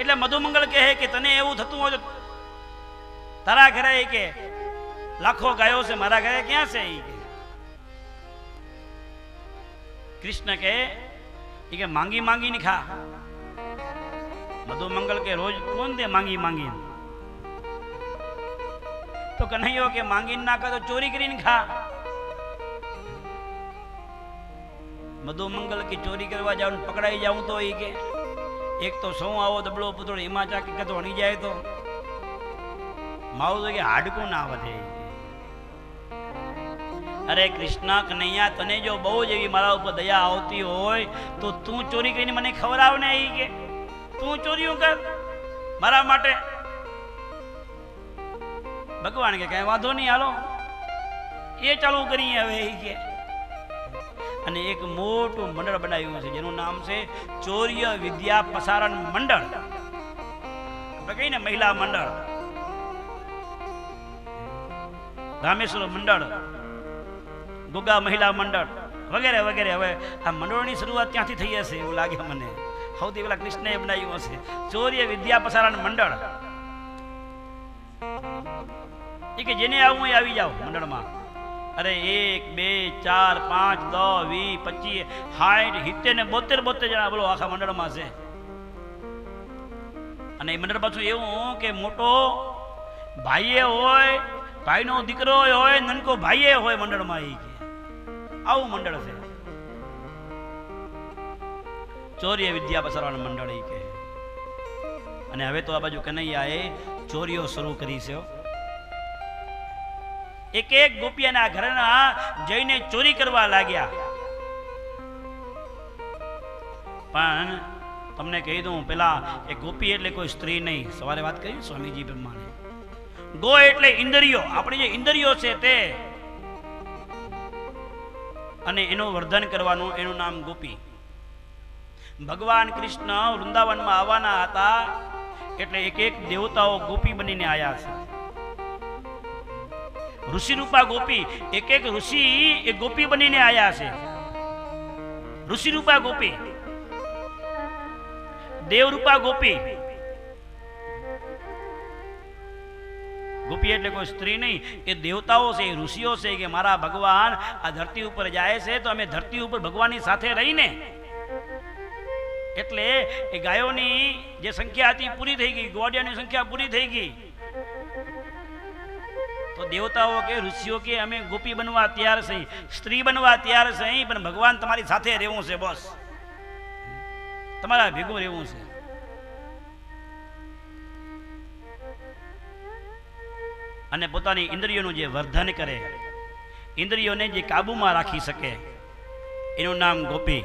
એટલે મધુમંગલ કહે કે તને એવું થતું હોય તારા ઘરે કે, લાખો ગાયો છે, મારા ઘરે ક્યાં છે ઈ? કે કૃષ્ણ કે માંગી માંગીને ખા. મધુમંગલ કે રોજ કોણ દે માંગી માંગીને? તો કન્હૈયો કે, માંગીને ના તો ચોરી કરીને ખા. મધુમંગલ કે, ચોરી કરવા જાવ પકડાઈ જાઉં તો એ કે એક તો સૌ આવો દબડો પુતળો, એમાં ચાકી કતો અણી જાય તો? માવું તો કે હાડકું ના વધે. અરે કૃષ્ણ કનૈયા, તને જો બહુ જ એવી મારા ઉપર દયા આવતી હોય, તો તું ચોરી કરીને મને ખવડાવ ને એ કે. તું ચોરીઓ કર. મારા માટે. ભગવાન કે કઈ વાંધો નહીં, હાલો. એ ચાલુ કરીએ હવે એ કે. અને એક મોટું મંડળ બનાવ્યું છે, જેનું નામ છે ચોર્ય વિદ્યા પ્રસારણ મંડળ. આપણે ને મહિલા મંડળ. રામેશ્વર મંડળ ગુગા મહિલા મંડળ, વગેરે વગેરે. હવે આ મંડળોની શરૂઆત ત્યાંથી થઈ હશે એવું લાગે મને. સૌથી પેલા કૃષ્ણએ બનાવ્યું હશે. ચોર્ય વિદ્યા પ્રસારણ મંડળ. એ કે જેને આવું એ આવી જાઓ મંડળમાં. અરે એક, બે, ચાર, પાંચ, દસ, વીસ, પચીસ, સાઠ, સિત્તેર ને બોતેર બોતેર જણા બોલો આખા મંડળમાં છે. અને એ મંડળ પાછું એવું કે મોટો ભાઈએ હોય, ભાઈનો દીકરો હોય નનકો ભાઈએ હોય મંડળમાં એ કે. આવું મંડળ છે. ચોરીએ વિદ્યા પસારવાનું મંડળ એ કે. અને હવે તો આ બાજુ કનૈયાએ ચોરીઓ શરૂ કરી છે. એક એક ગોપિયાના ઘરના જઈને ચોરી કરવા લાગ્યા. પણ તમને કહી દઉં, પેલા એ ગોપી એટલે કોઈ સ્ત્રી નહીં. સવારે વાત કરી સ્વામીજી બ્રહ્માને. ગો એટલે ઇન્દ્રિયો. આપણી જે ઇન્દ્રિયો છે તે. અને એનું વર્ધન કરવાનું એનું નામ ગોપી. ભગવાન કૃષ્ણ વૃંદાવનમાં આવવાના હતા એટલે એક એક દેવતાઓ ગોપી બનીને આવ્યા છે. ઋષિ રૂપા ગોપી, એક એક ઋષિ એ ગોપી બનીને આવ્યા છે. ઋષિ રૂપા ગોપી દેવરૂપા ગોપી. ગોપી એટલે કોઈ સ્ત્રી નહીં, એ દેવતાઓ છે, એ ઋષિઓ છે કે મારા ભગવાન આ ધરતી ઉપર જાય છે તો અમે ધરતી ઉપર ભગવાનની સાથે રહીને. એટલે એ ગાયોની જે સંખ્યા હતી પૂરી થઈ ગઈ, ગોડિયાની સંખ્યા પૂરી થઈ ગઈ. દેવતાઓ કે ઋષિઓ કે અમે ગોપી બનવા તૈયાર છે સ્ત્રી બનવા તૈયાર છે પણ ભગવાન તમારી સાથે રહેવું છે બસ. તમારા ભેગું રહેવું છે. અને પોતાની ઇન્દ્રિયોનું જે વર્ધન કરે, ઇન્દ્રિયોને જે કાબુમાં રાખી શકે, એનું નામ ગોપી.